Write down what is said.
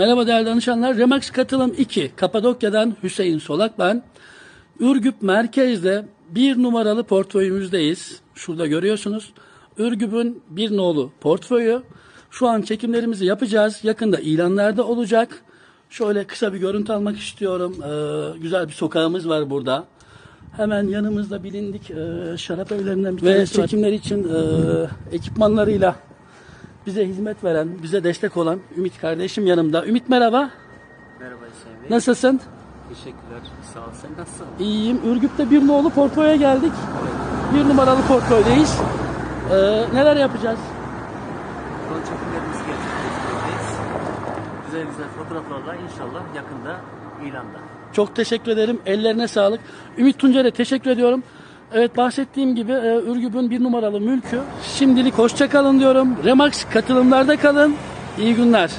Merhaba değerli danışanlar. Remax Katılım 2 Kapadokya'dan Hüseyin Solak ben. Ürgüp merkezde bir numaralı portföyümüzdeyiz. Şurada görüyorsunuz. Ürgüp'ün bir nolu portföyü. Şu an çekimlerimizi yapacağız. Yakında ilanlarda olacak. Şöyle kısa bir görüntü almak istiyorum. Ee, güzel bir sokağımız var burada. Hemen yanımızda bilindik e, şarap evlerinden bir Ve çekimler için e, ekipmanlarıyla bize hizmet veren, bize destek olan Ümit kardeşim yanımda. Ümit merhaba. Merhaba Hüseyin Bey. Nasılsın? Teşekkürler. Sağ ol. Sen nasılsın? İyiyim. Ürgüp'te bir nolu portföye geldik. Bir numaralı portföydeyiz. Ee, neler yapacağız? Son çekimlerimizi gerçekleştireceğiz. Güzel güzel fotoğraflarla inşallah yakında ilanda. Çok teşekkür ederim. Ellerine sağlık. Ümit Tuncer'e teşekkür ediyorum. Evet bahsettiğim gibi e, Ürgüp'ün bir numaralı mülkü. Şimdilik hoşça kalın diyorum. Remax katılımlarda kalın. İyi günler.